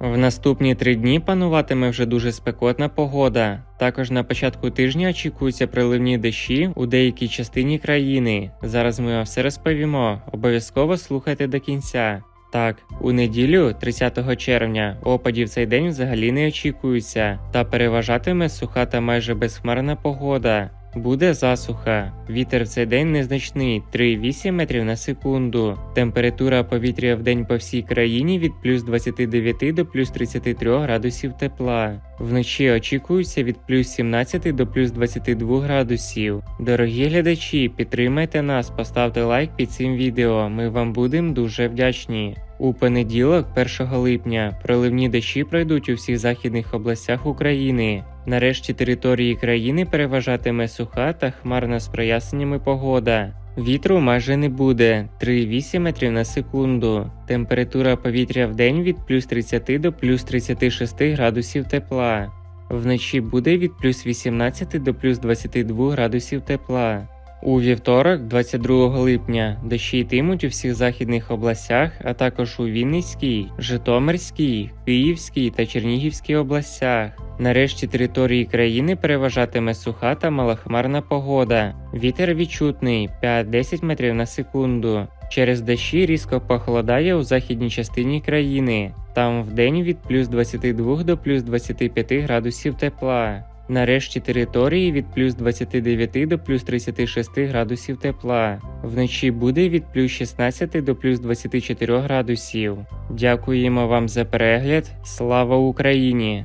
В наступні три дні пануватиме вже дуже спекотна погода. Також на початку тижня очікуються приливні дощі у деякій частині країни. Зараз ми вам все розповімо. Обов'язково слухайте до кінця. Так, у неділю, 30 червня, опадів цей день взагалі не очікується, та переважатиме суха та майже безхмарна погода. Буде засуха. Вітер в цей день незначний 3,8 метрів на секунду. Температура повітря в день по всій країні від плюс 29 до плюс 33 градусів тепла. Вночі очікується від плюс 17 до плюс 22 градусів. Дорогі глядачі, підтримайте нас, поставте лайк під цим відео. Ми вам будемо дуже вдячні. У понеділок, 1 липня, проливні дощі пройдуть у всіх західних областях України. Нарешті території країни переважатиме суха та хмарна з проясненнями погода. Вітру майже не буде 3,8 метрів на секунду. Температура повітря в день від плюс 30 до плюс 36 градусів тепла. Вночі буде від плюс 18 до плюс 22 градусів тепла. У вівторок, 22 липня, дощі йтимуть у всіх західних областях, а також у Вінницькій, Житомирській, Київській та Чернігівській областях. Нарешті території країни переважатиме суха та малохмарна погода. Вітер відчутний 5-10 метрів на секунду. Через дощі різко похолодає у західній частині країни. Там вдень від плюс 22 до плюс 25 градусів тепла. Нарешті території від плюс 29 до плюс 36 градусів тепла. Вночі буде від плюс 16 до плюс 24 градусів. Дякуємо вам за перегляд. Слава Україні!